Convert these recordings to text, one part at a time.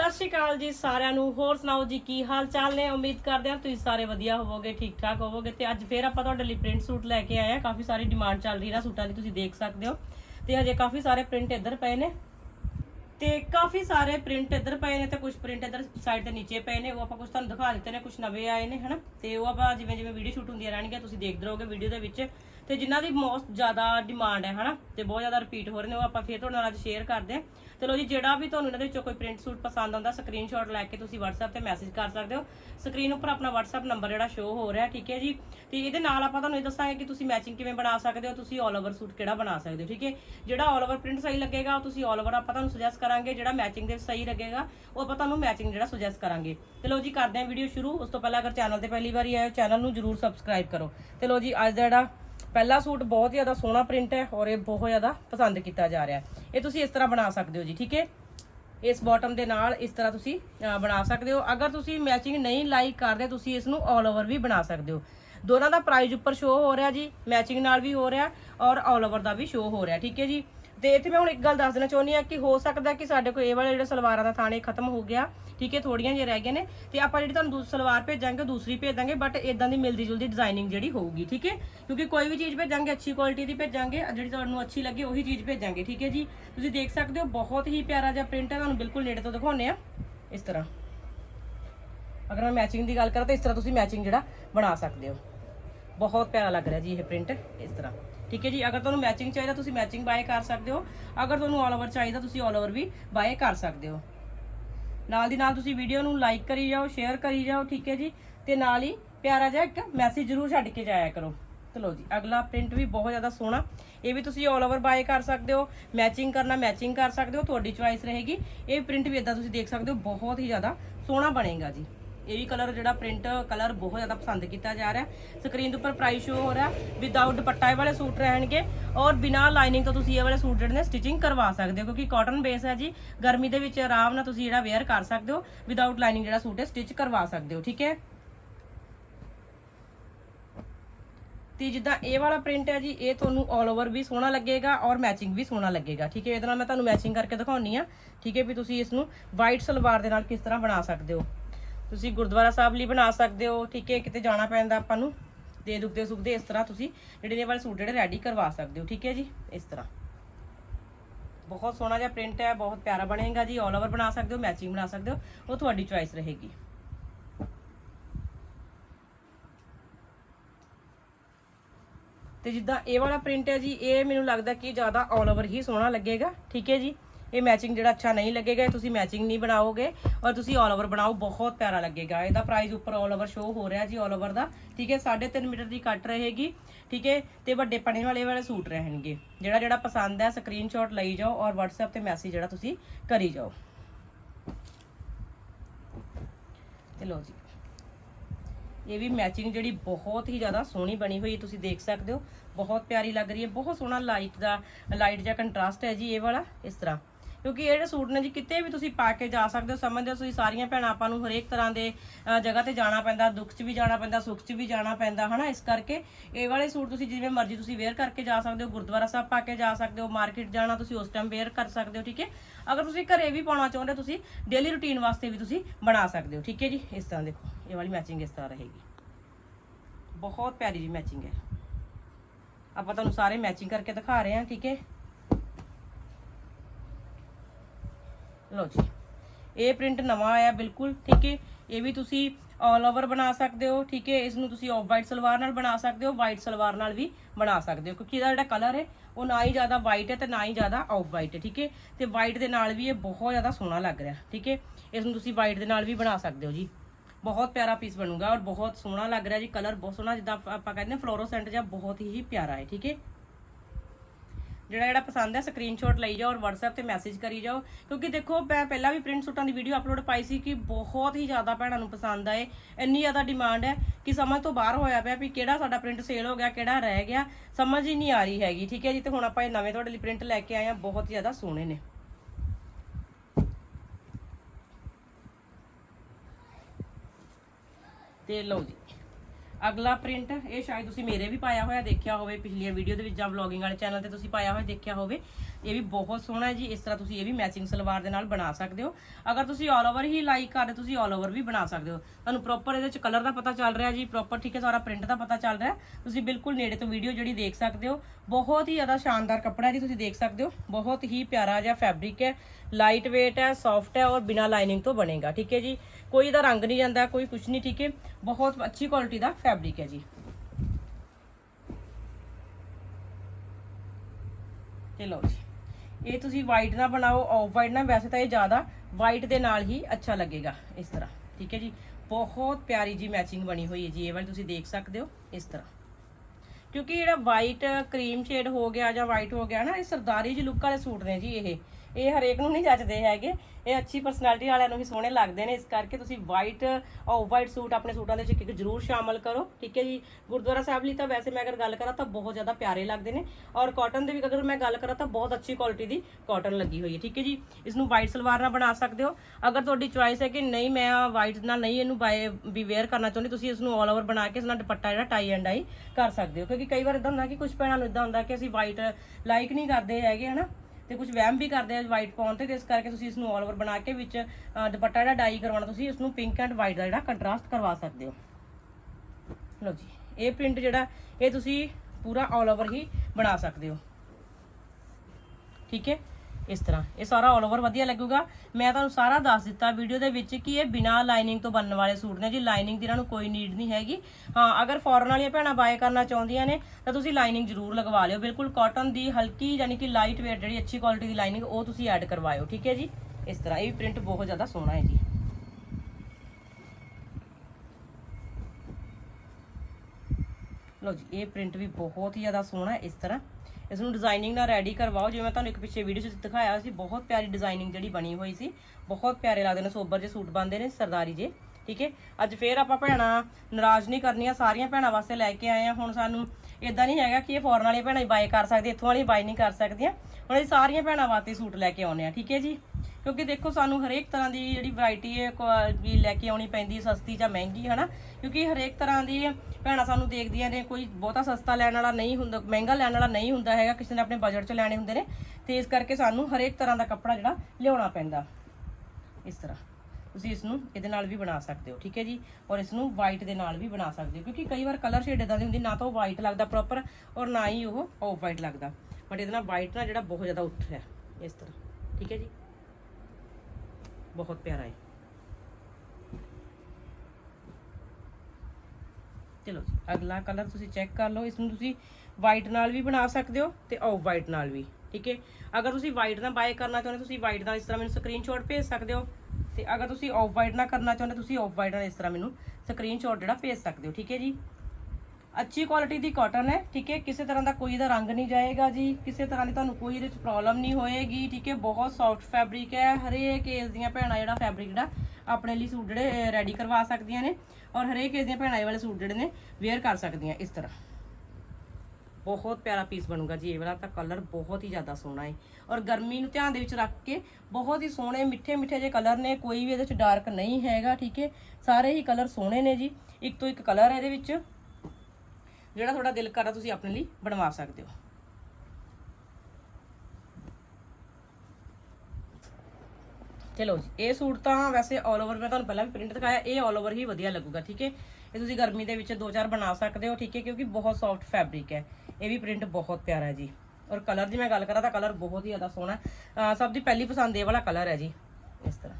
ਸਤਿ ਸ਼੍ਰੀ ਅਕਾਲ ਜੀ ਸਾਰਿਆਂ ਨੂੰ। ਹੋਰ ਸੁਣਾਓ ਜੀ, ਕੀ ਹਾਲ ਚਾਲ ਨੇ? ਉਮੀਦ ਕਰਦੇ ਹਾਂ ਤੁਸੀਂ ਸਾਰੇ ਵਧੀਆ ਹੋਵੋਗੇ, ਠੀਕ ਠਾਕ ਹੋਵੋਗੇ। ਤੇ ਅੱਜ ਫੇਰ ਆਪਾਂ ਤੁਹਾਡੇ ਲਈ ਪ੍ਰਿੰਟ ਸੂਟ ਲੈ ਕੇ ਆਏ ਆ ਕਾਫੀ ਸਾਰੀ ਡਿਮਾਂਡ ਚੱਲ ਰਹੀ ਹੈ ਨਾ ਸੂਟਾਂ ਦੀ, ਤੁਸੀਂ ਦੇਖ ਸਕਦੇ ਹੋ। ਤੇ ਹਜੇ ਕਾਫੀ ਸਾਰੇ ਪ੍ਰਿੰਟ ਇੱਧਰ ਪਏ ਨੇ। ਤੇ ਕਾਫੀ ਸਾਰੇ ਪ੍ਰਿੰਟ ਇੱਧਰ ਪਏ ਨੇ ਤੇ ਕੁਝ ਪ੍ਰਿੰਟ ਇੱਧਰ ਸਾਈਡ ਤੇ ਨੀਚੇ ਪਏ ਨੇ। ਉਹ ਆਪਾਂ ਕੁਝ ਤੁਹਾਨੂੰ ਦਿਖਾ ਦਿੱਤੇ ਨੇ ਕੁਝ ਨਵੇਂ ਆਏ ਨੇ, ਹਨਾ? ਤੇ ਉਹ ਆਪਾਂ ਜਿਵੇਂ ਜਿਵੇਂ ਵੀਡੀਓ ਸ਼ੂਟ ਹੁੰਦੀਆਂ ਰਹਿਣਗੀਆਂ, ਤੁਸੀਂ ਦੇਖਦੇ ਰਹੋਗੇ ਵੀਡੀਓ ਦੇ ਵਿੱਚ। ਤੇ ਜਿਨ੍ਹਾਂ ਦੀ ਮੋਸਟ ਜ਼ਿਆਦਾ ਡਿਮਾਂਡ ਹੈ ਹਨਾ ਤੇ ਬਹੁਤ ਜ਼ਿਆਦਾ ਰਿਪੀਟ ਹੋ ਰਹੇ ਨੇ ਉਹ ਆਪਾਂ ਫੇਰ ਤੁਹਾਡੇ ਨਾਲ ਅੱਜ ਸ਼ੇਅਰ ਕਰਦੇ ਹਾਂ ਤੇ ਲੋ ਜੀ ਜਿਹੜਾ ਵੀ ਤੁਹਾਨੂੰ ਇਹਨਾਂ ਦੇ ਵਿੱਚੋਂ ਕੋਈ ਪ੍ਰਿੰਟ ਸੂਟ ਪਸੰਦ ਆਉਂਦਾ ਸਕਰੀਨਸ਼ਾਟ ਲੈ ਕੇ ਤੁਸੀਂ WhatsApp ਤੇ ਮੈਸੇਜ ਕਰ ਸਕਦੇ ਹੋ ਸਕਰੀਨ ਉੱਪਰ ਆਪਣਾ WhatsApp ਨੰਬਰ ਜਿਹੜਾ ਸ਼ੋ ਹੋ ਰਿਹਾ ਠੀਕ ਹੈ ਜੀ ਤੇ ਇਹਦੇ ਨਾਲ ਆਪਾਂ ਤੁਹਾਨੂੰ ਇਹ ਦੱਸਾਂਗੇ ਕਿ ਤੁਸੀਂ ਮੈਚਿੰਗ ਕਿਵੇਂ ਬਣਾ ਸਕਦੇ ਹੋ ਤੁਸੀਂ 올 ਓਵਰ ਸੂਟ ਕਿਹੜਾ ਬਣਾ ਸਕਦੇ ਹੋ ਠੀਕ ਹੈ ਜਿਹੜਾ 올 ਓਵਰ ਪ੍ਰਿੰਟ ਸਹੀ ਲੱਗੇਗਾ ਉਹ ਤੁਸੀਂ 올 ਓਵਰ ਆਪਾਂ ਤੁਹਾਨੂੰ ਸੁਜੈਸਟ ਕਰਾਂਗੇ ਜਿਹੜਾ ਮੈਚਿੰਗ ਦੇ ਵਿੱਚ ਸਹੀ ਲੱਗੇਗਾ ਉਹ ਆਪਾਂ ਤੁਹਾਨੂੰ ਮੈਚਿੰਗ ਜਿਹੜਾ ਸੁਜੈਸਟ ਕਰਾਂਗੇ ਤੇ ਲੋ ਜੀ ਕਰਦੇ ਹਾਂ ਵੀਡੀਓ ਸ਼ੁਰੂ ਉਸ ਤੋਂ ਪਹਿਲਾਂ ਅਗਰ ਚੈਨਲ ਤੇ ਪਹਿਲੀ ਵਾਰੀ ਆਏ ਹੋ ਚੈਨਲ ਨੂੰ ਜਰੂਰ ਸਬਸਕ੍ਰਾਈਬ ਕਰੋ ਤੇ ਲੋ ਜੀ ਅੱਜ ਦਾ ਜਿਹੜਾ ਪਹਿਲਾ ਸੂਟ ਬਹੁਤ ਜ਼ਿਆਦਾ ਸੋਹਣਾ ਪ੍ਰਿੰਟ ਹੈ ਔਰ ਇਹ ਬਹੁਤ ਜ਼ਿਆਦਾ ਪਸੰਦ ਕੀਤਾ ਜਾ ਰਿਹਾ ਹੈ। ਇਹ ਤੁਸੀਂ ਇਸ ਤਰ੍ਹਾਂ ਬਣਾ ਸਕਦੇ ਹੋ ਜੀ, ਠੀਕ ਹੈ? ਇਸ ਬਾਟਮ ਦੇ ਨਾਲ ਇਸ ਤਰ੍ਹਾਂ ਤੁਸੀਂ ਬਣਾ ਸਕਦੇ ਹੋ। ਅਗਰ ਤੁਸੀਂ ਮੈਚਿੰਗ ਨਹੀਂ ਲਾਈਕ ਕਰਦੇ ਤੁਸੀਂ ਇਸ ਨੂੰ 올 ਓਵਰ ਵੀ ਬਣਾ ਸਕਦੇ ਹੋ। ਦੋਨਾਂ ਦਾ ਪ੍ਰਾਈਜ਼ ਉੱਪਰ ਸ਼ੋ ਹੋ ਰਿਹਾ ਜੀ ਮੈਚਿੰਗ ਨਾਲ ਵੀ ਹੋ ਰਿਹਾ ਔਰ 올 ਓਵਰ ਦਾ ਵੀ ਸ਼ੋ ਹੋ ਰਿਹਾ, ਠੀਕ ਹੈ ਜੀ? ਤੇ ਇੱਥੇ ਮੈਂ ਹੁਣ ਇੱਕ ਗੱਲ ਦੱਸ ਦੇਣਾ ਚਾਹੁੰਦੀ ਆ ਕਿ ਹੋ ਸਕਦਾ ਕਿ ਸਾਡੇ ਕੋਲ ਇਹ ਵਾਲੇ ਜਿਹੜਾ ਸਲਵਾਰਾਂ ਦਾ ਥਾਣੇ ਖਤਮ ਹੋ ਗਿਆ। ਠੀਕ ਹੈ ਥੋੜੀਆਂ ਜਿਹੀਆਂ ਰਹਿ ਗਈਆਂ ਨੇ ਤੇ ਆਪਾਂ ਜਿਹੜੀ ਤੁਹਾਨੂੰ ਦੂਸਰੀ ਸਲਵਾਰ ਭੇਜਾਂਗੇ ਉਹ ਦੂਸਰੀ ਭੇਜਾਂਗੇ ਬਟ ਇਦਾਂ ਦੀ ਮਿਲਦੀ ਜੁਲਦੀ ਡਿਜ਼ਾਈਨਿੰਗ ਜਿਹੜੀ ਹੋਊਗੀ, ਠੀਕ ਹੈ? ਕਿਉਂਕਿ ਕੋਈ ਵੀ ਚੀਜ਼ ਭੇਜਾਂਗੇ, ਅੱਛੀ ਕੁਆਲਿਟੀ ਦੀ ਭੇਜਾਂਗੇ ਜਿਹੜੀ ਤੁਹਾਨੂੰ ਅੱਛੀ ਲੱਗੇ ਉਹੀ ਚੀਜ਼ ਭੇਜਾਂਗੇ, ਠੀਕ ਹੈ ਜੀ? ਤੁਸੀਂ ਦੇਖ ਸਕਦੇ ਹੋ, ਬਹੁਤ ਹੀ ਪਿਆਰਾ ਜਿਹਾ ਪ੍ਰਿੰਟ ਹੈ, ਤੁਹਾਨੂੰ ਬਿਲਕੁਲ ਨੇੜੇ ਤੋਂ ਦਿਖਾਉਂਦੇ ਆ ਇਸ ਤਰ੍ਹਾਂ। ਅਗਰ ਮੈਂ ਮੈਚਿੰਗ ਦੀ ਗੱਲ ਕਰਾਂ ਤਾਂ ਇਸ ਤਰ੍ਹਾਂ ਤੁਸੀਂ ਮੈਚਿੰਗ ਜਿਹੜਾ ਬਣਾ ਸਕਦੇ ਹੋ। ਬਹੁਤ ਪਿਆਰਾ ਲੱਗ ਰਿਹਾ ਜੀ ਇਹ ਪ੍ਰਿੰਟ ਇਸ ਤਰ੍ਹਾਂ। ਠੀਕ ਹੈ ਜੀ? ਅਗਰ ਤੁਹਾਨੂੰ ਮੈਚਿੰਗ ਚਾਹੀਦਾ, ਤੁਸੀਂ ਮੈਚਿੰਗ ਬਾਏ ਕਰ ਸਕਦੇ ਹੋ। ਅਗਰ ਤੁਹਾਨੂੰ ਆਲ ਓਵਰ ਚਾਹੀਦਾ, ਤੁਸੀਂ ਆਲ ਓਵਰ ਵੀ ਬਾਏ ਕਰ ਸਕਦੇ ਹੋ। ਨਾਲ ਦੀ ਨਾਲ ਤੁਸੀਂ ਵੀਡੀਓ ਨੂੰ ਲਾਈਕ ਕਰੀ ਜਾਓ ਸ਼ੇਅਰ ਕਰੀ ਜਾਓ, ਠੀਕ ਹੈ ਜੀ? ਤੇ ਨਾਲ ਹੀ ਪਿਆਰਾ ਜਿਹਾ ਇੱਕ ਮੈਸੇਜ ਜ਼ਰੂਰ ਛੱਡ ਕੇ ਜਾਇਆ ਕਰੋ। ਚਲੋ ਜੀ, ਅਗਲਾ ਪ੍ਰਿੰਟ ਵੀ ਬਹੁਤ ਜ਼ਿਆਦਾ ਸੋਹਣਾ। ਇਹ ਵੀ ਤੁਸੀਂ ਆਲ ਓਵਰ ਬਾਏ ਕਰ ਸਕਦੇ ਹੋ। ਮੈਚਿੰਗ ਕਰਨਾ ਮੈਚਿੰਗ ਕਰ ਸਕਦੇ ਹੋ। ਤੁਹਾਡੀ ਚੁਆਇਸ ਰਹੇਗੀ। ਇਹ ਪ੍ਰਿੰਟ ਵੀ ਇਦਾਂ ਤੁਸੀਂ ਦੇਖ ਸਕਦੇ ਹੋ, ਬਹੁਤ ਹੀ ਜ਼ਿਆਦਾ ਸੋਹਣਾ ਬਣੇਗਾ ਜੀ। ਇਹ ਵੀ ਕਲਰ ਜਿਹੜਾ ਪ੍ਰਿੰਟ ਕਲਰ ਬਹੁਤ ਜ਼ਿਆਦਾ ਪਸੰਦ ਕੀਤਾ ਜਾ ਰਿਹਾ ਸਕਰੀਨ ਦੇ ਉੱਪਰ ਪ੍ਰਾਈਸ ਸ਼ੋ ਹੋ ਰਿਹਾ ਵਿਦਆਊਟ ਦੁਪੱਟਾ ਵਾਲੇ ਸੂਟ ਰਹਿਣਗੇ। ਔਰ ਬਿਨਾਂ ਲਾਈਨਿੰਗ ਤੋਂ ਤੁਸੀਂ ਇਹ ਵਾਲੇ ਸੂਟ ਜਿਹੜੇ ਨੇ ਸਟਿਚਿੰਗ ਕਰਵਾ ਸਕਦੇ ਹੋ, ਕਿਉਂਕਿ ਕਾਟਨ ਬੇਸ ਹੈ ਜੀ। ਗਰਮੀ ਦੇ ਵਿੱਚ ਆਰਾਮ ਨਾਲ ਤੁਸੀਂ ਜਿਹੜਾ ਵੇਅਰ ਕਰ ਸਕਦੇ ਹੋ। ਵਿਦਆਊਟ ਲਾਈਨਿੰਗ ਜਿਹੜਾ ਸੂਟ ਹੈ ਸਟਿਚ ਕਰਵਾ ਸਕਦੇ ਹੋ, ਠੀਕ ਹੈ? ਤੇ ਜਿੱਦਾਂ ਇਹ ਵਾਲਾ ਪ੍ਰਿੰਟ ਹੈ ਜੀ, ਇਹ ਤੁਹਾਨੂੰ 올 ਓਵਰ ਵੀ ਸੋਹਣਾ ਲੱਗੇਗਾ ਔਰ ਮੈਚਿੰਗ ਵੀ ਸੋਹਣਾ ਲੱਗੇਗਾ, ਠੀਕ ਹੈ? ਇਹਦੇ ਨਾਲ ਮੈਂ ਤੁਹਾਨੂੰ ਮੈਚਿੰਗ ਕਰਕੇ ਦਿਖਾਉਣੀ ਆ, ਠੀਕ ਹੈ? ਵੀ ਤੁਸੀਂ ਇਸ ਨੂੰ ਵਾਈਟ ਸਲਵਾਰ ਦੇ ਨਾਲ ਕਿਸ ਤਰ੍ਹਾਂ ਬਣਾ ਸਕਦੇ ਹੋ। ਤੁਸੀਂ ਗੁਰਦੁਆਰਾ ਸਾਹਿਬ ਲਈ ਬਣਾ ਸਕਦੇ ਹੋ, ਠੀਕ ਹੈ, ਕਿਤੇ ਜਾਣਾ ਪੈਂਦਾ ਆਪਾਂ ਨੂੰ। ਦੇ ਦੁਖਦੇ ਸੁਖਦੇ ਇਸ ਤਰ੍ਹਾਂ ਤੁਸੀਂ ਜਿਹੜੇ ਨੇ ਵਾਲੇ ਸੂਟ ਜਿਹੜੇ ਰੈਡੀ ਕਰਵਾ ਸਕਦੇ ਹੋ, ਠੀਕ ਹੈ ਜੀ, ਇਸ ਤਰ੍ਹਾਂ। ਬਹੁਤ ਸੋਹਣਾ ਜਿਹਾ ਪ੍ਰਿੰਟ ਹੈ, ਬਹੁਤ ਪਿਆਰਾ ਬਣੇਗਾ ਜੀ 올 ਓਵਰ ਬਣਾ ਸਕਦੇ ਹੋ ਮੈਚਿੰਗ ਬਣਾ ਸਕਦੇ ਹੋ, ਉਹ ਤੁਹਾਡੀ ਚੁਆਇਸ ਰਹੇਗੀ। ਤੇ ਜਿੱਦਾਂ ਇਹ ਵਾਲਾ ਪ੍ਰਿੰਟ ਹੈ ਜੀ, ਇਹ ਮੈਨੂੰ ਲੱਗਦਾ ਕਿ ਜ਼ਿਆਦਾ 올 ਓਵਰ ਹੀ ਸੋਹਣਾ ਲੱਗੇਗਾ, ਠੀਕ ਹੈ ਜੀ। ਇਹ ਮੈਚਿੰਗ ਜਿਹੜਾ ਅੱਛਾ ਨਹੀਂ ਲੱਗੇਗਾ ਇਹ ਤੁਸੀਂ ਮੈਚਿੰਗ ਨਹੀਂ ਬਣਾਓਗੇ ਔਰ ਤੁਸੀਂ 올 ਓਵਰ ਬਣਾਓ ਬਹੁਤ ਪਿਆਰਾ ਲੱਗੇਗਾ ਇਹਦਾ ਪ੍ਰਾਈਸ ਉੱਪਰ 올 ਓਵਰ ਸ਼ੋ ਹੋ ਰਿਹਾ ਜੀ 올 ਓਵਰ ਦਾ ਠੀਕ ਹੈ 3.5 ਮੀਟਰ ਦੀ ਕੱਟ ਰਹੇਗੀ ਠੀਕ ਹੈ ਤੇ ਵੱਡੇ ਪਣੇ ਵਾਲੇ ਵਾਲੇ ਸੂਟ ਰਹਿਣਗੇ ਜਿਹੜਾ ਜਿਹੜਾ ਪਸੰਦ ਹੈ ਸਕਰੀਨਸ਼ਾਟ ਲਈ ਜਾਓ ਔਰ WhatsApp ਤੇ ਮੈਸੇਜ ਜਿਹੜਾ ਤੁਸੀਂ ਕਰੀ ਜਾਓ ਤੇ ਲਓ ਜੀ ਇਹ ਵੀ ਮੈਚਿੰਗ ਜਿਹੜੀ ਬਹੁਤ ਹੀ ਜ਼ਿਆਦਾ ਸੋਹਣੀ ਬਣੀ ਹੋਈ ਹੈ ਤੁਸੀਂ ਦੇਖ ਸਕਦੇ ਹੋ ਬਹੁਤ ਪਿਆਰੀ ਲੱਗ ਰਹੀ ਹੈ ਬਹੁਤ ਸੋਹਣਾ ਲਾਈਟ ਦਾ ਲਾਈਟ ਜਿਹਾ ਕੰਟਰਾਸਟ ਹੈ ਜੀ ਇਹ ਵਾਲਾ ਇਸ ਤਰ੍ਹਾਂ ਕਿਉਂਕਿ ਇਹ ਜਿਹੜੇ ਸੂਟ ਨੇ ਜੀ, ਕਿਤੇ ਵੀ ਤੁਸੀਂ ਪਾ ਕੇ ਜਾ ਸਕਦੇ ਹੋ, ਸਮਝਦੇ ਹੋ ਤੁਸੀਂ ਸਾਰੀਆਂ ਭੈਣਾਂ ਆਪਾਂ ਨੂੰ ਹਰੇਕ ਤਰ੍ਹਾਂ ਦੇ ਜਗ੍ਹਾ ਤੇ ਜਾਣਾ ਪੈਂਦਾ, ਦੁੱਖ 'ਚ ਵੀ ਜਾਣਾ ਪੈਂਦਾ, ਸੁੱਖ 'ਚ ਵੀ ਜਾਣਾ ਪੈਂਦਾ, ਹਨਾ? ਇਸ ਕਰਕੇ ਇਹ ਵਾਲੇ ਸੂਟ ਤੁਸੀਂ ਜਿਵੇਂ ਮਰਜ਼ੀ ਤੁਸੀਂ ਵੇਅਰ ਕਰਕੇ ਜਾ ਸਕਦੇ ਹੋ, ਗੁਰਦੁਆਰਾ ਸਾਹਿਬ ਪਾ ਕੇ ਜਾ ਸਕਦੇ ਹੋ ਮਾਰਕੀਟ ਜਾਣਾ ਤੁਸੀਂ ਉਸ ਟਾਈਮ ਵੇਅਰ ਕਰ ਸਕਦੇ ਹੋ, ਠੀਕ ਹੈ? ਅਗਰ ਤੁਸੀਂ ਘਰੇ ਵੀ ਪਾਉਣਾ ਚਾਹੁੰਦੇ ਹੋ, ਤੁਸੀਂ ਡੇਲੀ ਰੁਟੀਨ ਵਾਸਤੇ ਵੀ ਤੁਸੀਂ ਬਣਾ ਸਕਦੇ ਹੋ, ਠੀਕ ਹੈ ਜੀ? ਇਸ ਤਰ੍ਹਾਂ ਦੇਖੋ, ਇਹ ਵਾਲੀ ਮੈਚਿੰਗ ਇਸ ਤਰ੍ਹਾਂ ਰਹੇਗੀ। ਬਹੁਤ ਪਿਆਰੀ ਜੀ ਮੈਚਿੰਗ ਹੈ। ਆਪਾਂ ਤੁਹਾਨੂੰ ਸਾਰੇ ਮੈਚਿੰਗ ਕਰਕੇ ਦਿਖਾ ਰਹੇ ਹਾਂ, ਠੀਕ ਹੈ? ਲਓ ਜੀ। ਇਹ ਪ੍ਰਿੰਟ ਨਵਾਂ ਆਇਆ ਬਿਲਕੁਲ, ਠੀਕ ਹੈ? ਇਹ ਵੀ ਤੁਸੀਂ ਆਲ ਓਵਰ ਬਣਾ ਸਕਦੇ ਹੋ, ਠੀਕ ਹੈ? ਇਸ ਨੂੰ ਤੁਸੀਂ ਆਫ ਵਾਈਟ ਸਲਵਾਰ ਨਾਲ ਬਣਾ ਸਕਦੇ ਹੋ ਵਾਈਟ ਸਲਵਾਰ ਨਾਲ ਵੀ ਬਣਾ ਸਕਦੇ ਹੋ, ਕਿਉਂਕਿ ਇਹਦਾ ਜਿਹੜਾ ਕਲਰ ਹੈ, ਉਹ ਨਾ ਹੀ ਜ਼ਿਆਦਾ ਵਾਈਟ ਹੈ ਤੇ ਨਾ ਹੀ ਜ਼ਿਆਦਾ ਆਫ ਵਾਈਟ ਹੈ, ਠੀਕ ਹੈ? ਤੇ ਵਾਈਟ ਦੇ ਨਾਲ ਵੀ ਇਹ ਬਹੁਤ ਜ਼ਿਆਦਾ ਸੋਹਣਾ ਲੱਗ ਰਿਹਾ, ਠੀਕ ਹੈ? ਇਸ ਨੂੰ ਤੁਸੀਂ ਵਾਈਟ ਦੇ ਨਾਲ ਵੀ ਬਣਾ ਸਕਦੇ ਹੋ ਜੀ। ਬਹੁਤ ਪਿਆਰਾ ਪੀਸ ਬਣੂਗਾ ਔਰ ਬਹੁਤ ਸੋਹਣਾ ਲੱਗ ਰਿਹਾ ਜੀ ਕਲਰ ਬਹੁਤ ਸੋਹਣਾ, ਜਿੱਦਾਂ ਆਪਾਂ- ਆਪਾਂ ਕਹਿੰਦੇ ਫਲੋਰੋਸੈਂਟ ਜਿਹਾ ਬਹੁਤ ਹੀ ਪਿਆਰਾ ਹੈ, ਠੀਕ ਹੈ? ਜਿਹੜਾ ਜਿਹੜਾ ਪਸੰਦ ਹੈ ਸਕਰੀਨਸ਼ਾਟ ਲਈ ਜਾਓ ਔਰ WhatsApp ਤੇ ਮੈਸੇਜ ਕਰੀ ਜਾਓ। ਕਿਉਂਕਿ ਦੇਖੋ, ਮੈਂ ਪਹਿਲਾਂ ਵੀ ਪ੍ਰਿੰਟ ਸੂਟਾਂ ਦੀ ਵੀਡੀਓ ਅਪਲੋਡ ਪਾਈ ਸੀ ਕਿ ਬਹੁਤ ਹੀ ਜ਼ਿਆਦਾ ਭੈਣਾਂ ਨੂੰ ਪਸੰਦ ਆਏ। ਇੰਨੀ ਜ਼ਿਆਦਾ ਡਿਮਾਂਡ ਹੈ ਕਿ ਸਮਝ ਤੋਂ ਬਾਹਰ ਹੋਇਆ ਪਿਆ ਵੀ ਕਿਹੜਾ ਸਾਡਾ ਪ੍ਰਿੰਟ ਸੇਲ ਹੋ ਗਿਆ, ਕਿਹੜਾ ਰਹਿ ਗਿਆ। ਸਮਝ ਹੀ ਨਹੀਂ ਆ ਰਹੀ ਹੈਗੀ, ਠੀਕ ਹੈ ਜੀ? ਤੇ ਹੁਣ ਆਪਾਂ ਇਹ ਨਵੇਂ ਤੁਹਾਡੇ ਲਈ ਪ੍ਰਿੰਟ ਲੈ ਕੇ ਆਏ ਆ ਬਹੁਤ ਹੀ ਜ਼ਿਆਦਾ ਸੋਹਣੇ ਨੇ। ਤੇ ਲਓ ਜੀ। ਅਗਲਾ ਪ੍ਰਿੰਟ ਇਹ ਸ਼ਾਇਦ ਤੁਸੀਂ ਮੇਰੇ ਵੀ ਪਾਇਆ ਹੋਇਆ, ਦੇਖਿਆ ਹੋਵੇ, ਪਿਛਲੀਆਂ ਵੀਡੀਓ ਦੇ ਵਿੱਚ ਜਾਂ ਵਲੌਗਿੰਗ ਵਾਲੇ ਚੈਨਲ ਤੇ ਤੁਸੀਂ ਪਾਇਆ ਹੋਇਆ, ਦੇਖਿਆ ਹੋਵੇ। ਇਹ ਵੀ ਬਹੁਤ ਸੋਹਣਾ ਹੈ ਜੀ, ਇਸ ਤਰ੍ਹਾਂ ਤੁਸੀਂ ਇਹ ਵੀ ਮੈਚਿੰਗ ਸਲਵਾਰ ਦੇ ਨਾਲ ਬਣਾ ਸਕਦੇ ਹੋ। ਅਗਰ ਤੁਸੀਂ ਆਲ ਓਵਰ ਹੀ ਲਾਈਕ ਕਰਦੇ ਤੁਸੀਂ ਆਲ ਓਵਰ ਵੀ ਬਣਾ ਸਕਦੇ ਹੋ। ਤੁਹਾਨੂੰ ਪ੍ਰੋਪਰ ਇਹਦੇ ਵਿੱਚ ਕਲਰ ਦਾ ਪਤਾ ਚੱਲ ਰਿਹਾ ਜੀ ਪ੍ਰੋਪਰ ਠੀਕ ਹੈ, ਸਾਰਾ ਪ੍ਰਿੰਟ ਦਾ ਪਤਾ ਚੱਲ ਰਿਹਾ। ਤੁਸੀਂ ਬਿਲਕੁਲ ਨੇੜੇ ਤੋਂ ਵੀਡੀਓ ਜਿਹੜੀ ਦੇਖ ਸਕਦੇ ਹੋ। ਬਹੁਤ ਹੀ ਜ਼ਿਆਦਾ ਸ਼ਾਨਦਾਰ ਕੱਪੜਾ ਹੈ ਜੀ ਤੁਸੀਂ ਦੇਖ ਸਕਦੇ ਹੋ। ਬਹੁਤ ਹੀ ਪਿਆਰਾ ਜਿਹਾ ਫੈਬਰਿਕ ਹੈ ਲਾਈਟ weight ਹੈ ਸੌਫਟ ਹੈ ਔਰ ਬਿਨਾ ਲਾਈਨਿੰਗ ਤੋਂ ਬਣੇਗਾ, ਠੀਕ ਹੈ ਜੀ। ਕੋਈ ਇਹਦਾ ਰੰਗ ਨਹੀਂ ਜਾਂਦਾ, ਕੋਈ ਕੁਝ ਨਹੀਂ, ਠੀਕ ਹੈ। ਬਹੁਤ ਅੱਛੀ ਕੁਆਲਿਟੀ ਦਾ ਫੈਬਰਿਕ ਹੈ ਜੀ। ਤੇ ਲਓ ਜੀ, ਇਹ ਤੁਸੀਂ ਵਾਈਟ ਨਾਲ ਬਣਾਓ ਆਫ ਵਾਈਟ ਨਾਲ ਵੈਸੇ ਤਾਂ ਇਹ ਜ਼ਿਆਦਾ ਵਾਈਟ ਦੇ ਨਾਲ ਹੀ ਅੱਛਾ ਲੱਗੇਗਾ ਇਸ ਤਰ੍ਹਾਂ, ਠੀਕ ਹੈ ਜੀ। ਬਹੁਤ ਪਿਆਰੀ ਜੀ ਮੈਚਿੰਗ ਬਣੀ ਹੋਈ ਹੈ ਜੀ, ਇਹ ਵਾਲੀ ਤੁਸੀਂ ਦੇਖ ਸਕਦੇ ਹੋ ਇਸ ਤਰ੍ਹਾਂ। ਕਿਉਂਕਿ ਜਿਹੜਾ ਵਾਈਟ ਕਰੀਮ ਸ਼ੇਡ ਹੋ ਗਿਆ ਜਾਂ ਵਾਈਟ ਹੋ ਗਿਆ ਨਾ, ਇਹ ਸਰਦਾਰੀ ਜੀ ਲੁੱਕ ਵਾਲੇ ਸੂਟ ਨੇ ਜੀ ਇਹ। ਇਹ ਹਰੇਕ ਨੂੰ ਨਹੀਂ ਜੱਚਦੇ ਹੈਗੇ। ਇਹ ਅੱਛੀ ਪਰਸਨੈਲਿਟੀ ਵਾਲਿਆਂ ਨੂੰ ਹੀ ਸੋਹਣੇ ਲੱਗਦੇ ਨੇ, ਇਸ ਕਰਕੇ ਤੁਸੀਂ ਵਾਈਟ ਆਫ ਵਾਈਟ ਸੂਟ ਆਪਣੇ ਸੂਟਾਂ ਦੇ ਵਿੱਚ ਇੱਕ ਜ਼ਰੂਰ ਸ਼ਾਮਲ ਕਰੋ, ਠੀਕ ਹੈ ਜੀ? ਗੁਰਦੁਆਰਾ ਸਾਹਿਬ ਲਈ ਤਾਂ ਵੈਸੇ ਮੈਂ ਅਗਰ ਗੱਲ ਕਰਾਂ ਤਾਂ ਬਹੁਤ ਜ਼ਿਆਦਾ ਪਿਆਰੇ ਲੱਗਦੇ ਨੇ ਔਰ ਕਾਟਨ ਦੇ ਵੀ ਅਗਰ ਮੈਂ ਗੱਲ ਕਰਾਂ ਤਾਂ ਬਹੁਤ ਅੱਛੀ ਕੁਆਲਿਟੀ ਦੀ ਕਾਟਨ ਲੱਗੀ ਹੋਈ ਹੈ, ਠੀਕ ਹੈ ਜੀ? ਇਸ ਨੂੰ ਵਾਈਟ ਸਲਵਾਰ ਨਾਲ ਬਣਾ ਸਕਦੇ ਹੋ। ਅਗਰ ਤੁਹਾਡੀ ਚੁਆਇਸ ਹੈ ਕਿ ਨਹੀਂ, ਮੈਂ ਵਾਈਟ ਨਾਲ ਨਹੀਂ ਇਹਨੂੰ ਬਾਏ ਵੀ ਵੇਅਰ ਕਰਨਾ ਚਾਹੁੰਦੀ, ਤੁਸੀਂ ਇਸ ਨੂੰ ਆਲ ਓਵਰ ਬਣਾ ਕੇ ਇਸ ਨਾਲ ਦੁਪੱਟਾ ਜਿਹੜਾ ਟਾਈ ਐਂਡ ਆਈ ਕਰ ਸਕਦੇ ਹੋ। ਕਿਉਂਕਿ ਕਈ ਵਾਰ ਇਦਾਂ ਹੁੰਦਾ ਕਿ ਕੁਝ ਭੈਣਾਂ ਨੂੰ ਇਦਾਂ ਹੁੰਦਾ ਕਿ ਅਸੀਂ ਵਾਈਟ ਲਾਈਕ ਨਹੀਂ ਕਰਦੇ ਹੈਗੇ, ਹਨਾ? ਤੇ ਕੁਝ ਵਹਿਮ ਵੀ ਕਰਦੇ ਆ ਵਾਈਟ ਪਾਉਣ ਤੇ ਤੇ ਇਸ ਕਰਕੇ ਤੁਸੀਂ ਇਸ ਨੂੰ ਆਲ ਓਵਰ ਬਣਾ ਕੇ ਵਿੱਚ ਦੁਪੱਟਾ ਜਿਹੜਾ ਡਾਈ ਕਰਵਾਉਣਾ, ਤੁਸੀਂ ਇਸ ਨੂੰ ਪਿੰਕ ਐਂਡ ਵਾਈਟ ਦਾ ਜਿਹੜਾ ਕੰਟਰਾਸਟ ਕਰਵਾ ਸਕਦੇ ਹੋ। ਲਓ ਜੀ, ਇਹ ਪ੍ਰਿੰਟ ਜਿਹੜਾ, ਇਹ ਤੁਸੀਂ ਪੂਰਾ ਆਲ ਓਵਰ ਹੀ ਬਣਾ ਸਕਦੇ ਹੋ। ਠੀਕ ਹੈ? ਇਸ ਤਰ੍ਹਾਂ। ਇਹ ਸਾਰਾ ਆਲ ਓਵਰ ਵਧੀਆ ਲੱਗੂਗਾ। ਮੈਂ ਤੁਹਾਨੂੰ ਸਾਰਾ ਦੱਸ ਦਿੱਤਾ ਵੀਡੀਓ ਦੇ ਵਿੱਚ ਕਿ ਇਹ ਬਿਨਾ ਲਾਈਨਿੰਗ ਤੋਂ ਬਣਨ ਵਾਲੇ ਸੂਟ ਨੇ ਜੀ। ਲਾਈਨਿੰਗ ਦੀ ਇਹਨਾਂ ਨੂੰ ਕੋਈ ਨੀਡ ਨਹੀਂ ਹੈਗੀ। ਹਾਂ, ਅਗਰ ਫੋਰਨ ਵਾਲੀਆਂ ਭੈਣਾਂ ਬਾਏ ਕਰਨਾ ਚਾਹੁੰਦੀਆਂ ਨੇ, ਤਾਂ ਤੁਸੀਂ ਲਾਈਨਿੰਗ ਜ਼ਰੂਰ ਲਗਵਾ ਲਿਓ। ਬਿਲਕੁਲ ਕਾਟਨ ਦੀ ਹਲਕੀ ਯਾਨੀ ਕਿ ਲਾਈਟ ਵੇਟ ਜਿਹੜੀ ਅੱਛੀ ਕੁਆਲਿਟੀ ਦੀ ਲਾਈਨਿੰਗ ਉਹ ਤੁਸੀਂ ਐਡ ਕਰਵਾਇਓ। ਠੀਕ ਹੈ ਜੀ? ਇਸ ਤਰ੍ਹਾਂ ਇਹ ਵੀ ਪ੍ਰਿੰਟ ਬਹੁਤ ਜ਼ਿਆਦਾ ਸੋਹਣਾ ਹੈ ਜੀ। ਲਓ ਜੀ, ਇਹ ਪ੍ਰਿੰਟ ਵੀ ਬਹੁਤ ਹੀ ਜ਼ਿਆਦਾ ਸੋਹਣਾ ਹੈ। ਇਸ ਤਰ੍ਹਾਂ ਇਸ ਨੂੰ ਡਿਜ਼ਾਈਨਿੰਗ ਨਾਲ ਰੈਡੀ ਕਰਵਾਓ। ਜਿਵੇਂ ਮੈਂ ਤੁਹਾਨੂੰ ਇੱਕ ਪਿੱਛੇ ਵੀਡੀਓ 'ਚ ਦਿਖਾਇਆ ਸੀ, ਬਹੁਤ ਪਿਆਰੀ ਡਿਜ਼ਾਈਨਿੰਗ ਜਿਹੜੀ ਬਣੀ ਹੋਈ ਸੀ। ਬਹੁਤ ਪਿਆਰੇ ਲੱਗਦੇ ਨੇ, ਸੋਬਰ ਜੇ ਸੂਟ ਬਣਦੇ ਨੇ ਸਰਦਾਰੀ ਜੇ, ਠੀਕ ਹੈ? ਅੱਜ ਫੇਰ ਆਪਾਂ ਭੈਣਾਂ ਨਾਰਾਜ਼ ਨਹੀਂ ਕਰਨੀਆਂ, ਸਾਰੀਆਂ ਭੈਣਾਂ ਵਾਸਤੇ ਲੈ ਕੇ ਆਏ ਆ ਹੁਣ ਸਾਨੂੰ ਇਦਾਂ ਨਹੀਂ ਹੈਗਾ ਕਿ ਇਹ ਫੋਰਨ ਵਾਲੀਆਂ ਭੈਣਾਂ ਹੀ ਬਾਏ ਕਰ ਸਕਦੇ ਇੱਥੋਂ ਵਾਲੀ ਬਾਏ ਨਹੀਂ ਕਰ ਸਕਦੀਆਂ। ਹੁਣ ਅਸੀਂ ਸਾਰੀਆਂ ਭੈਣਾਂ ਵਾਸਤੇ ਸੂਟ ਲੈ ਕੇ ਆਉਨੇ ਆ ਠੀਕ ਹੈ ਜੀ? ਕਿਉਂਕਿ ਦੇਖੋ ਸਾਨੂੰ ਹਰੇਕ ਤਰ੍ਹਾਂ ਦੀ ਜਿਹੜੀ ਵੈਰਾਈਟੀ ਹੈ ਕੁਆ- ਵੀ ਲੈ ਕੇ ਆਉਣੀ ਪੈਂਦੀ, ਸਸਤੀ ਜਾਂ ਮਹਿੰਗੀ, ਹਨਾ? ਕਿਉਂਕਿ ਹਰੇਕ ਤਰ੍ਹਾਂ ਦੀ ਭੈਣਾਂ ਸਾਨੂੰ ਦੇਖਦੀਆਂ ਨੇ, ਕੋਈ ਬਹੁਤਾ ਸਸਤਾ ਲੈਣ ਵਾਲਾ ਨਹੀਂ ਹੁੰਦਾ, ਮਹਿੰਗਾ ਲੈਣ ਵਾਲਾ ਨਹੀਂ ਹੁੰਦਾ ਹੈਗਾ, ਕਿਸੇ ਨੇ ਆਪਣੇ ਬਜਟ 'ਚ ਲੈਣੇ ਹੁੰਦੇ ਨੇ, ਤੇ ਇਸ ਕਰਕੇ ਸਾਨੂੰ ਹਰੇਕ ਤਰ੍ਹਾਂ ਦਾ ਕੱਪੜਾ ਜਿਹੜਾ ਲਿਆਉਣਾ ਪੈਂਦਾ। ਇਸ ਤਰ੍ਹਾਂ। ਤੁਸੀਂ ਇਸ ਨੂੰ ਇਹਦੇ ਨਾਲ ਵੀ ਬਣਾ ਸਕਦੇ ਹੋ, ਠੀਕ ਹੈ ਜੀ? ਔਰ ਇਸ ਨੂੰ ਵਾਈਟ ਦੇ ਨਾਲ ਵੀ ਬਣਾ ਸਕਦੇ ਹੋ, ਕਿਉਂਕਿ ਕਈ ਵਾਰ ਕਲਰ ਸ਼ੇਡ ਇਦਾਂ ਦੀ ਹੁੰਦੀ, ਨਾ ਤਾਂ ਉਹ ਵਾਈਟ ਲੱਗਦਾ ਪ੍ਰੋਪਰ ਔਰ ਨਾ ਹੀ ਉਹ ਆਫ ਵਾਈਟ ਲੱਗਦਾ। ਬਟ ਇਹਦੇ ਨਾਲ ਵਾਈਟ ਨਾਲ ਜਿਹੜਾ ਬਹੁਤ ਜ਼ਿਆਦਾ ਉੱਠ ਰਿਹਾ, ਇਸ ਤਰ੍ਹਾਂ, ਠੀਕ ਹੈ ਜੀ? ਬਹੁਤ ਪਿਆਰਾ ਹੈ। ਚਲੋ ਜੀ, ਅਗਲਾ ਕਲਰ ਤੁਸੀਂ ਚੈੱਕ ਕਰ ਲਓ ਇਸ ਨੂੰ ਤੁਸੀਂ ਵਾਈਟ ਨਾਲ ਵੀ ਬਣਾ ਸਕਦੇ ਹੋ ਤੇ ਆਫ ਵਾਈਟ ਨਾਲ ਵੀ, ਠੀਕ ਹੈ? ਅਗਰ ਤੁਸੀਂ ਵਾਈਟ ਨਾਲ ਬਾਏ ਕਰਨਾ ਚਾਹੁੰਦੇ ਤੁਸੀਂ ਵਾਈਟ ਨਾਲ ਇਸ ਤਰ੍ਹਾਂ ਮੈਨੂੰ ਸਕਰੀਨਸ਼ਾਟ ਭੇਜ ਸਕਦੇ ਹੋ ਤੇ ਅਗਰ ਤੁਸੀਂ ਆਫ ਵਾਈਟ ਨਾਲ ਕਰਨਾ ਚਾਹੁੰਦੇ ਤੁਸੀਂ ਆਫ ਵਾਈਟ ਨਾਲ ਇਸ ਤਰ੍ਹਾਂ ਮੈਨੂੰ ਸਕਰੀਨਸ਼ਾਟ ਜਿਹੜਾ ਭੇਜ ਸਕਦੇ ਹੋ, ਠੀਕ ਹੈ ਜੀ? ਅੱਛੀ ਕੁਆਲਿਟੀ ਦੀ ਕਾਟਨ ਹੈ, ਠੀਕ ਹੈ? ਕਿਸੇ ਤਰ੍ਹਾਂ ਦਾ ਕੋਈ ਇਹਦਾ ਰੰਗ ਨਹੀਂ ਜਾਏਗਾ ਜੀ। ਕਿਸੇ ਤਰ੍ਹਾਂ ਦੀ ਤੁਹਾਨੂੰ ਕੋਈ ਇਹਦੇ ਵਿੱਚ ਪ੍ਰੋਬਲਮ ਨਹੀਂ ਹੋਏਗੀ, ਠੀਕ ਹੈ? ਬਹੁਤ ਸੌਫਟ ਫੈਬਰਿਕ ਹੈ। ਹਰੇਕ ਏਜ ਦੀਆਂ ਭੈਣਾਂ ਜਿਹੜਾ ਫੈਬਰਿਕ ਜਿਹੜਾ ਆਪਣੇ ਲਈ ਸੂਟ ਜਿਹੜੇ ਰੈਡੀ ਕਰਵਾ ਸਕਦੀਆਂ ਨੇ ਔਰ ਹਰੇਕ ਏਜ ਦੀਆਂ ਭੈਣਾਂ ਇਹ ਵਾਲੇ ਸੂਟ ਜਿਹੜੇ ਨੇ ਵੇਅਰ ਕਰ ਸਕਦੀਆਂ ਇਸ ਤਰ੍ਹਾਂ। ਬਹੁਤ ਪਿਆਰਾ ਪੀਸ ਬਣੂਗਾ ਜੀ, ਇਹ ਵਾਲਾ ਤਾਂ ਕਲਰ ਬਹੁਤ ਹੀ ਜ਼ਿਆਦਾ ਸੋਹਣਾ ਹੈ। ਔਰ ਗਰਮੀ ਨੂੰ ਧਿਆਨ ਦੇ ਵਿੱਚ ਰੱਖ ਕੇ ਬਹੁਤ ਹੀ ਸੋਹਣੇ, ਮਿੱਠੇ ਮਿੱਠੇ ਜਿਹੇ ਕਲਰ ਨੇ, ਕੋਈ ਵੀ ਇਹਦੇ ਵਿੱਚ ਡਾਰਕ ਨਹੀਂ ਹੈਗਾ, ਠੀਕ ਹੈ? ਸਾਰੇ ਹੀ ਕਲਰ ਸੋਹਣੇ ਨੇ ਜੀ। ਇੱਕ ਤੋਂ ਇੱਕ ਕਲਰ ਹੈ ਇਹਦੇ ਵਿੱਚ। ਜਿਹੜਾ ਤੁਹਾਡਾ ਦਿਲ ਕਰਦਾ ਤੁਸੀਂ ਆਪਣੇ ਲਈ ਬਣਵਾ ਸਕਦੇ ਹੋ। ਚਲੋ ਜੀ, ਇਹ ਸੂਟ ਤਾਂ ਵੈਸੇ 올 ਓਵਰ ਮੈਂ ਤੁਹਾਨੂੰ ਪਹਿਲਾਂ ਵੀ ਪ੍ਰਿੰਟ ਦਿਖਾਇਆ, ਇਹ 올 ਓਵਰ ਹੀ ਵਧੀਆ ਲੱਗੂਗਾ, ਠੀਕ ਹੈ? ਇਹ ਤੁਸੀਂ ਗਰਮੀ ਦੇ ਵਿੱਚ ਦੋ ਚਾਰ ਬਣਾ ਸਕਦੇ ਹੋ, ਠੀਕ ਹੈ? ਕਿਉਂਕਿ ਬਹੁਤ ਸੌਫਟ ਫੈਬਰਿਕ ਹੈ। ਇਹ ਵੀ ਪ੍ਰਿੰਟ ਬਹੁਤ ਪਿਆਰਾ ਹੈ ਜੀ। ਔਰ ਕਲਰ ਦੀ ਮੈਂ ਗੱਲ ਕਰਾਂ ਤਾਂ ਕਲਰ ਬਹੁਤ ਹੀ ਜ਼ਿਆਦਾ ਸੋਹਣਾ ਸਭ ਦੀ ਪਹਿਲੀ ਪਸੰਦ ਇਹ ਵਾਲਾ ਕਲਰ ਹੈ ਜੀ, ਇਸ ਤਰ੍ਹਾਂ।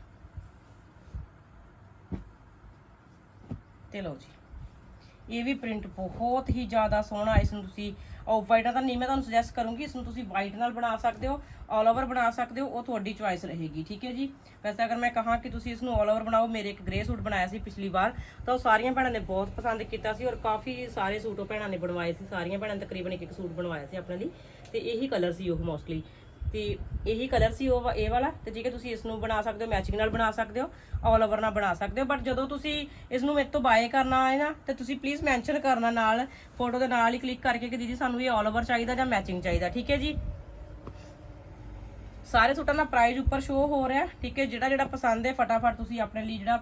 ਤੇ ਲਓ ਜੀ। ਇਹ ਵੀ ਪ੍ਰਿੰਟ ਬਹੁਤ ਹੀ ਜ਼ਿਆਦਾ ਸੋਹਣਾ ਇਸ ਨੂੰ ਤੁਸੀਂ ਆਫ ਵਾਈਟ ਦਾ ਨਹੀਂ ਮੈਂ ਤੁਹਾਨੂੰ ਸੁਜੈਸਟ ਕਰੂੰਗੀ, ਇਸ ਨੂੰ ਤੁਸੀਂ ਵਾਈਟ ਨਾਲ ਬਣਾ ਸਕਦੇ ਹੋ ਆਲ ਓਵਰ ਬਣਾ ਸਕਦੇ ਹੋ, ਉਹ ਤੁਹਾਡੀ ਚੁਆਇਸ ਰਹੇਗੀ, ਠੀਕ ਹੈ ਜੀ? ਵੈਸੇ ਅਗਰ ਮੈਂ ਕਹਾਂ ਕਿ ਤੁਸੀਂ ਇਸ ਨੂੰ ਆਲ ਓਵਰ ਬਣਾਓ, ਮੇਰੇ ਇੱਕ ਗ੍ਰੇ ਸੂਟ ਬਣਾਇਆ ਸੀ ਪਿਛਲੀ ਵਾਰ, ਤਾਂ ਉਹ ਸਾਰੀਆਂ ਭੈਣਾਂ ਨੇ ਬਹੁਤ ਪਸੰਦ ਕੀਤਾ ਸੀ ਔਰ ਕਾਫੀ ਸਾਰੇ ਸੂਟ ਉਹ ਭੈਣਾਂ ਨੇ ਬਣਵਾਏ ਸੀ, ਸਾਰੀਆਂ ਭੈਣਾਂ ਨੇ ਤਕਰੀਬਨ ਇੱਕ ਇੱਕ ਸੂਟ ਬਣਵਾਇਆ ਸੀ ਆਪਣੇ ਲਈ, ਤੇ ਇਹੀ ਕਲਰ ਸੀ ਉਹ ਮੋਸਟਲੀ ਤੇ ਇਹੀ ਕਲਰ ਸੀ ਉਹ ਵਾ- ਇਹ ਵਾਲਾ। ਤੇ ਠੀਕ ਹੈ, ਤੁਸੀਂ ਇਸ ਨੂੰ ਬਣਾ ਸਕਦੇ ਹੋ ਮੈਚਿੰਗ ਨਾਲ ਬਣਾ ਸਕਦੇ ਹੋ ਆਲ ਓਵਰ ਨਾਲ ਬਣਾ ਸਕਦੇ ਹੋ। ਬਟ ਜਦੋਂ ਤੁਸੀਂ ਇਸ ਨੂੰ ਮੇਰੇ ਤੋਂ ਬਾਏ ਕਰਨਾ ਹੈ ਨਾ, ਤੇ ਤੁਸੀਂ ਪਲੀਜ਼ ਮੈਂਸ਼ਨ ਕਰਨਾ ਨਾਲ ਫੋਟੋ ਦੇ ਨਾਲ ਹੀ ਕਲਿੱਕ ਕਰਕੇ ਕਿ ਦੀਦੀ ਸਾਨੂੰ ਇਹ ਆਲ ਓਵਰ ਚਾਹੀਦਾ ਜਾਂ ਮੈਚਿੰਗ ਚਾਹੀਦਾ। ਠੀਕ ਹੈ ਜੀ? ਸਾਰੇ ਸੂਟਾਂ ਦਾ ਪ੍ਰਾਈਸ ਉੱਪਰ ਸ਼ੋ ਹੋ ਰਿਹਾ, ਠੀਕ ਹੈ? ਜਿਹੜਾ ਜਿਹੜਾ ਪਸੰਦ ਹੈ, ਫਟਾਫਟ ਤੁਸੀਂ ਆਪਣੇ ਲਈ ਜਿਹੜਾ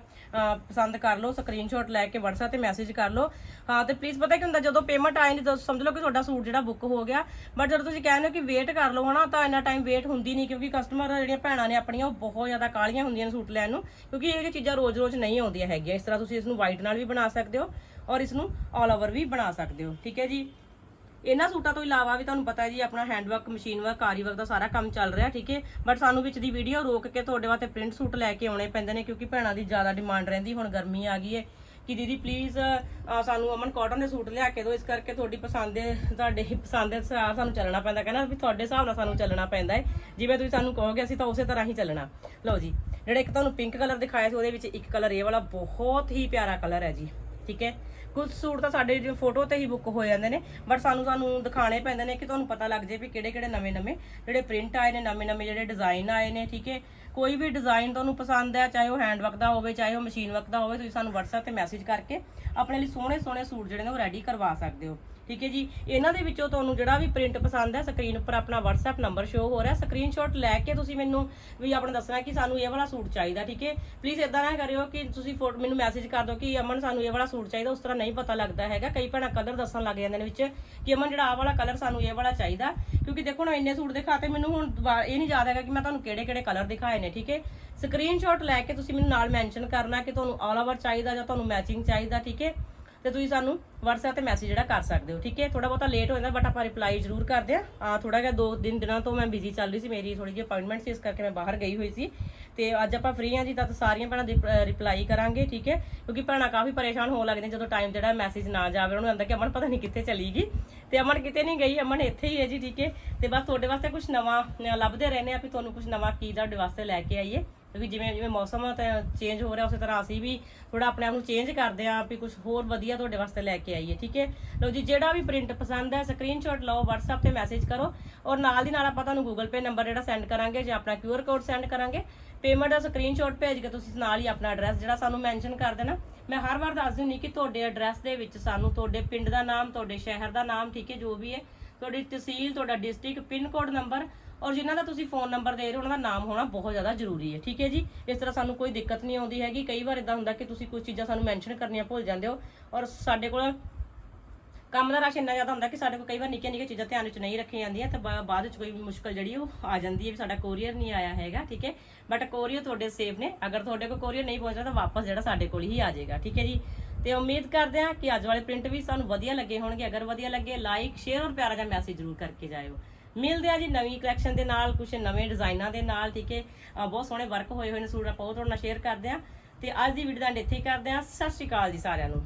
ਪਸੰਦ ਕਰ ਲਓ ਸਕਰੀਨਸ਼ਾਟ ਲੈ ਕੇ WhatsApp ਤੇ ਮੈਸੇਜ ਕਰ ਲਓ। ਹਾਂ, ਤੇ ਪਲੀਜ਼ ਪਤਾ ਕੀ ਹੁੰਦਾ, ਜਦੋਂ ਪੇਮੈਂਟ ਆਏ ਨਹੀਂ ਸਮਝ ਲਓ ਕਿ ਤੁਹਾਡਾ ਸੂਟ ਜਿਹੜਾ ਬੁੱਕ ਹੋ ਗਿਆ ਬਟ ਜਦੋਂ ਤੁਸੀਂ ਕਹਿੰਦੇ ਹੋ ਕਿ ਵੇਟ ਕਰ ਲਓ ਹਨਾ, ਤਾਂ ਇੰਨਾ ਟਾਈਮ ਵੇਟ ਹੁੰਦੀ ਨਹੀਂ, ਕਿਉਂਕਿ ਕਸਟਮਰ ਜਿਹੜੀਆਂ ਭੈਣਾਂ ਨੇ ਆਪਣੀਆਂ, ਉਹ ਬਹੁਤ ਜ਼ਿਆਦਾ ਕਾਲੀਆਂ ਹੁੰਦੀਆਂ ਨੇ ਸੂਟ ਲੈਣ ਨੂੰ, ਕਿਉਂਕਿ ਇਹ ਚੀਜ਼ਾਂ ਰੋਜ਼-ਰੋਜ਼ ਨਹੀਂ ਆਉਂਦੀਆਂ ਹੈਗੀਆਂ। ਇਸ ਤਰ੍ਹਾਂ ਤੁਸੀਂ ਇਸ ਨੂੰ ਵਾਈਟ ਨਾਲ ਵੀ ਬਣਾ ਸਕਦੇ ਹੋ ਔਰ ਇਸ ਨੂੰ ਆਲ ਓਵਰ ਵੀ ਬਣਾ ਸਕਦੇ ਹੋ, ਠੀਕ ਹੈ ਜੀ? ਇਹਨਾਂ ਸੂਟਾਂ ਤੋਂ ਇਲਾਵਾ ਵੀ ਤੁਹਾਨੂੰ ਪਤਾ ਹੈ ਜੀ, ਆਪਣਾ hand work machine work aari work ਦਾ ਸਾਰਾ ਕੰਮ ਚੱਲ ਰਿਹਾ, ਠੀਕ ਹੈ? ਬਟ ਸਾਨੂੰ ਵਿੱਚ ਦੀ ਵੀਡੀਓ ਰੋਕ ਕੇ ਤੁਹਾਡੇ ਵਾਸਤੇ ਪ੍ਰਿੰਟ ਸੂਟ ਲੈ ਕੇ ਆਉਣੇ ਪੈਂਦੇ ਨੇ, ਕਿਉਂਕਿ ਭੈਣਾਂ ਦੀ ਜ਼ਿਆਦਾ ਡਿਮਾਂਡ ਰਹਿੰਦੀ, ਹੁਣ ਗਰਮੀ ਆ ਗਈ ਹੈ। ਕਿ ਦੀਦੀ ਪਲੀਜ਼ ਸਾਨੂੰ ਅਮਨ ਕਾਟਨ ਦੇ ਸੂਟ ਲਿਆ ਕੇ ਦਿਓ, ਇਸ ਕਰਕੇ ਤੁਹਾਡੀ ਪਸੰਦ ਦੇ, ਤੁਹਾਡੇ ਪਸੰਦ ਦੇ ਅਨੁਸਾਰ ਸਾਨੂੰ ਚੱਲਣਾ ਪੈਂਦਾ, ਕਹਿੰਦਾ ਵੀ ਤੁਹਾਡੇ ਹਿਸਾਬ ਨਾਲ ਸਾਨੂੰ ਚੱਲਣਾ ਪੈਂਦਾ ਹੈ। ਜਿਵੇਂ ਤੁਸੀਂ ਸਾਨੂੰ ਕਹੋਗੇ, ਅਸੀਂ ਤਾਂ ਉਸੇ ਤਰ੍ਹਾਂ ਹੀ ਚੱਲਣਾ। ਲਓ ਜੀ, ਜਿਹੜਾ ਇੱਕ ਤੁਹਾਨੂੰ ਪਿੰਕ ਕਲਰ ਦਿਖਾਇਆ ਸੀ, ਉਹਦੇ ਵਿੱਚ ਇੱਕ ਕਲਰ ਇਹ ਵਾਲਾ ਬਹੁਤ ਹੀ ਪਿਆਰਾ ਕਲਰ ਹੈ ਜੀ। ਠੀਕ ਹੈ? ਕੁਝ ਸੂਟ ਤਾਂ ਸਾਡੇ ਜੋ ਫੋਟੋ ਤੇ ਹੀ ਬੁੱਕ ਹੋ ਜਾਂਦੇ ਨੇ ਬਟ ਸਾਨੂੰ ਸਾਨੂੰ ਦਿਖਾਣੇ ਪੈਂਦੇ ਨੇ ਕਿ ਤੁਹਾਨੂੰ ਪਤਾ ਲੱਗ ਜੇ ਵੀ ਕਿਹੜੇ ਕਿਹੜੇ ਨਵੇਂ ਨਵੇਂ ਜਿਹੜੇ ਪ੍ਰਿੰਟ ਆਏ ਨੇ, ਨਵੇਂ ਨਵੇਂ ਜਿਹੜੇ ਡਿਜ਼ਾਈਨ ਆਏ ਨੇ, ਠੀਕ ਹੈ? ਕੋਈ ਵੀ ਡਿਜ਼ਾਈਨ ਤੁਹਾਨੂੰ ਪਸੰਦ ਹੈ ਚਾਹੇ ਉਹ ਹੈਂਡ ਵਰਕ ਦਾ ਹੋਵੇ, ਚਾਹੇ ਉਹ ਮਸ਼ੀਨ ਵਰਕ ਦਾ ਹੋਵੇ, ਤੁਸੀਂ ਸਾਨੂੰ WhatsApp ਤੇ ਮੈਸੇਜ ਕਰਕੇ ਆਪਣੇ ਲਈ ਸੋਹਣੇ ਸੋਹਣੇ ਸੂਟ ਜਿਹੜੇ ਨੇ ਉਹ ਰੈਡੀ ਕਰਵਾ ਸਕਦੇ ਹੋ। ਠੀਕ ਹੈ ਜੀ? ਇਹਨਾਂ ਦੇ ਵਿੱਚੋਂ ਤੁਹਾਨੂੰ ਜਿਹੜਾ ਵੀ ਪ੍ਰਿੰਟ ਪਸੰਦ ਹੈ ਸਕਰੀਨ ਉੱਪਰ ਆਪਣਾ WhatsApp ਨੰਬਰ ਸ਼ੋ ਹੋ ਰਿਹਾ। ਸਕਰੀਨਸ਼ਾਟ ਲੈ ਕੇ ਤੁਸੀਂ ਮੈਨੂੰ ਵੀ ਆਪਣਾ ਦੱਸਣਾ ਕਿ ਸਾਨੂੰ ਇਹ ਵਾਲਾ ਸੂਟ ਚਾਹੀਦਾ, ਠੀਕ ਹੈ? ਪਲੀਜ਼ ਇਦਾਂ ਨਾ ਕਰਿਓ ਕਿ ਤੁਸੀਂ ਫੋਟੋ ਮੈਨੂੰ ਮੈਸੇਜ ਕਰ ਦਿਓ ਕਿ ਅਮਨ, ਸਾਨੂੰ ਇਹ ਵਾਲਾ ਸੂਟ ਚਾਹੀਦਾ। ਉਸ ਤਰ੍ਹਾਂ ਨਹੀਂ ਪਤਾ ਲੱਗਦਾ ਹੈਗਾ। ਕਈ ਭੈਣਾਂ ਕਲਰ ਦੱਸਣ ਲੱਗ ਜਾਂਦੇ ਨੇ ਵਿੱਚ ਕਿ ਅਮਨ, ਜਿਹੜਾ ਆਹ ਵਾਲਾ ਕਲਰ ਸਾਨੂੰ ਇਹ ਵਾਲਾ ਚਾਹੀਦਾ। ਕਿਉਂਕਿ ਦੇਖੋ ਨਾ, ਇੰਨੇ ਸੂਟ ਦਿਖਾਤੇ ਮੈਨੂੰ ਹੁਣ ਇਹ ਨਹੀਂ ਯਾਦ ਹੈਗਾ ਕਿ ਮੈਂ ਤੁਹਾਨੂੰ ਕਿਹੜੇ ਕਿਹੜੇ ਕਲਰ ਦਿਖਾਏ ਨੇ, ਠੀਕ ਹੈ? ਸਕਰੀਨਸ਼ਾਟ ਲੈ ਕੇ ਤੁਸੀਂ ਮੈਨੂੰ ਨਾਲ ਮੈਂਸ਼ਨ ਕਰਨਾ ਕਿ ਤੁਹਾਨੂੰ ਆਲ ਓਵਰ ਚਾਹੀਦਾ ਜਾਂ ਤੁਹਾਨੂੰ ਮੈਚਿੰਗ ਚਾਹੀਦਾ, ਠੀਕ ਹੈ? ਤੇ ਤੁਸੀਂ ਸਾਨੂੰ WhatsApp ਤੇ ਮੈਸੇਜ ਜਿਹੜਾ ਕਰ ਸਕਦੇ ਹੋ, ਠੀਕ ਹੈ? ਥੋੜਾ ਬਹੁਤਾ ਲੇਟ ਹੋ ਜਾਂਦਾ ਬਟ ਆਪਾਂ ਰਿਪਲਾਈ ਜ਼ਰੂਰ ਕਰਦੇ ਆ ਆ ਥੋੜਾ ਜਿਹਾ ਦੋ ਦਿਨ ਦਿਨਾਂ ਤੋਂ ਮੈਂ ਬਿਜ਼ੀ ਚੱਲ ਰਹੀ ਸੀ, ਮੇਰੀ ਥੋੜੀ ਜਿਹੀ ਅਪਾਇੰਟਮੈਂਟ ਸੀ, ਇਸ ਕਰਕੇ ਮੈਂ ਬਾਹਰ ਗਈ ਹੋਈ ਸੀ। ਤੇ ਅੱਜ ਆਪਾਂ ਫ੍ਰੀ ਆ ਜੀ, ਤਾਂ ਸਾਰੀਆਂ ਭੈਣਾਂ ਦੀ ਰਿਪਲਾਈ ਕਰਾਂਗੇ, ਠੀਕ ਹੈ? ਕਿਉਂਕਿ ਭੈਣਾਂ ਕਾਫੀ ਪਰੇਸ਼ਾਨ ਹੋਣ ਲੱਗਦੀਆਂ ਜਦੋਂ ਟਾਈਮ ਜਿਹੜਾ ਮੈਸੇਜ ਨਾ ਜਾਵੇ, ਉਹਨਾਂ ਨੂੰ ਆਂਦਾ ਕਿ ਅਮਨ ਪਤਾ ਨਹੀਂ ਕਿੱਥੇ ਚਲੀ ਗਈ। ਤੇ ਅਮਨ ਕਿਤੇ ਨਹੀਂ ਗਈ, ਅਮਨ ਇੱਥੇ ਹੀ ਹੈ ਜੀ, ਠੀਕ ਹੈ? ਤੇ ਬਸ ਤੁਹਾਡੇ ਵਾਸਤੇ ਕੁਝ ਨਵਾਂ ਲੱਭਦੇ ਰਹਿੰਦੇ ਆ ਵੀ ਤੁਹਾਨੂੰ ਕੁਝ ਨਵਾਂ ਕੀ ਤੁਹਾਡੇ ਵਾਸਤੇ ਲੈ ਕੇ ਆਈਏ। ਕਿਉਂਕਿ ਜਿਵੇਂ ਜਿਵੇਂ ਮੌਸਮ ਚੇਂਜ ਹੋ ਰਿਹਾ, ਉਸੇ ਤਰ੍ਹਾਂ ਅਸੀਂ ਵੀ ਥੋੜਾ ਆਪਣੇ ਆਪ ਨੂੰ ਚੇਂਜ ਕਰਦੇ ਆਂ ਵੀ ਕੁਝ ਹੋਰ ਵਧੀਆ ਤੁਹਾਡੇ ਵਾਸਤੇ ਲੈ ਕੇ ਆਈਏ, ਠੀਕ ਹੈ? ਲਓ ਜੀ, ਜਿਹੜਾ ਵੀ ਪ੍ਰਿੰਟ ਪਸੰਦ ਹੈ ਸਕਰੀਨਸ਼ਾਟ ਲਓ, WhatsApp ਤੇ ਮੈਸੇਜ ਕਰੋ ਔਰ ਨਾਲ ਦੀ ਨਾਲ ਆਪਾਂ ਤੁਹਾਨੂੰ Google Pay ਨੰਬਰ ਜਿਹੜਾ ਸੈਂਡ ਕਰਾਂਗੇ, ਜਾਂ ਆਪਣਾ QR ਕੋਡ ਸੈਂਡ ਕਰਾਂਗੇ ਪੇਮੈਂਟ ਦਾ ਸਕਰੀਨਸ਼ਾਟ ਭੇਜ ਕੇ ਤੁਸੀਂ ਨਾਲ ਹੀ ਆਪਣਾ ਐਡਰੈਸ ਜਿਹੜਾ ਸਾਨੂੰ ਮੈਂਸ਼ਨ ਕਰ ਦੇਣਾ। ਮੈਂ ਹਰ ਵਾਰ ਦੱਸ ਦਿੰਦੀ ਕਿ ਤੁਹਾਡੇ ਐਡਰੈਸ ਦੇ ਵਿੱਚ ਸਾਨੂੰ ਤੁਹਾਡੇ ਪਿੰਡ ਦਾ ਨਾਮ, ਤੁਹਾਡੇ ਸ਼ਹਿਰ ਦਾ ਨਾਮ, ਠੀਕ ਹੈ, ਜੋ ਵੀ ਹੈ, ਤੁਹਾਡੀ ਤਹਿਸੀਲ, ਤੁਹਾਡਾ ਡਿਸਟ੍ਰਿਕਟ ਪਿੰਨ ਕੋਡ ਨੰਬਰ ਔਰ ਜਿਨ੍ਹਾਂ ਦਾ ਤੁਸੀਂ ਫੋਨ ਨੰਬਰ ਦੇ ਰਹੇ ਹੋ, ਉਹਨਾਂ ਦਾ ਨਾਮ ਹੋਣਾ ਬਹੁਤ ਜ਼ਿਆਦਾ ਜ਼ਰੂਰੀ ਹੈ, ਠੀਕ ਹੈ ਜੀ? ਇਸ ਤਰ੍ਹਾਂ ਸਾਨੂੰ ਕੋਈ ਦਿੱਕਤ ਨਹੀਂ ਆਉਂਦੀ ਹੈਗੀ। ਕਈ ਵਾਰ ਇਦਾਂ ਹੁੰਦਾ ਕਿ ਤੁਸੀਂ ਕੁਝ ਚੀਜ਼ਾਂ ਸਾਨੂੰ ਮੈਂਸ਼ਨ ਕਰਨੀਆਂ ਭੁੱਲ ਜਾਂਦੇ ਹੋ ਔਰ ਸਾਡੇ ਕੋਲ ਕੰਮ ਦਾ ਰਸ਼ ਇੰਨਾ ਜ਼ਿਆਦਾ ਹੁੰਦਾ ਕਿ ਸਾਡੇ ਕੋਲ ਕਈ ਵਾਰ ਨਿੱਕੀਆਂ ਨਿੱਕੀਆਂ ਚੀਜ਼ਾਂ ਧਿਆਨ ਵਿੱਚ ਨਹੀਂ ਰੱਖੀਆਂ ਜਾਂਦੀਆਂ, ਤੇ ਬਾਅਦ ਵਿੱਚ ਕੋਈ ਵੀ ਮੁਸ਼ਕਲ ਜਿਹੜੀ ਉਹ ਆ ਜਾਂਦੀ ਹੈ ਵੀ ਸਾਡਾ ਕੋਰੀਅਰ ਨਹੀਂ ਆਇਆ ਹੈਗਾ, ਠੀਕ ਹੈ? ਬਟ ਕੋਰੀਅਰ ਤੁਹਾਡੇ ਸੇਫ ਨੇ। ਅਗਰ ਤੁਹਾਡੇ ਕੋਲ ਕੋਰੀਅਰ ਨਹੀਂ ਪਹੁੰਚਦਾ, ਤਾਂ ਵਾਪਸ ਜਿਹੜਾ ਸਾਡੇ ਕੋਲ ਹੀ ਆ ਜਾਏਗਾ, ਠੀਕ ਹੈ ਜੀ? ਤੇ ਉਮੀਦ ਕਰਦੇ ਹਾਂ ਕਿ ਅੱਜ ਵਾਲੇ ਪ੍ਰਿੰਟ ਵੀ ਸਾਨੂੰ ਵਧੀਆ ਲੱਗੇ ਹੋਣਗੇ। ਅਗਰ ਵਧੀਆ ਲੱਗੇ ਲਾਈਕ ਸ਼ੇਅਰ ਔਰ ਪਿਆਰਾ ਜਿਹਾ ਮੈਸੇਜ ਜ਼ਰੂਰ ਕਰਕੇ ਜਾਇਓ। ਮਿਲਦੇ ਆ ਜੀ ਨਵੀਂ ਕਲੈਕਸ਼ਨ ਦੇ ਨਾਲ ਕੁਝ ਨਵੇਂ ਡਿਜ਼ਾਈਨਾਂ ਦੇ ਨਾਲ, ਠੀਕ ਹੈ? ਬਹੁਤ ਸੋਹਣੇ ਵਰਕ ਹੋਏ ਹੋਏ ਨੇ ਸੂਟ ਆਪਾਂ ਉਹ ਤੁਹਾਡੇ ਨਾਲ ਸ਼ੇਅਰ ਕਰਦੇ ਆ ਤੇ ਅੱਜ ਦੀ ਵੀਡੀਓ ਦਾ ਇੱਥੇ ਹੀ ਕਰਦੇ ਆ ਸਤਿ ਸ਼੍ਰੀ ਅਕਾਲ ਜੀ ਸਾਰਿਆਂ ਨੂੰ।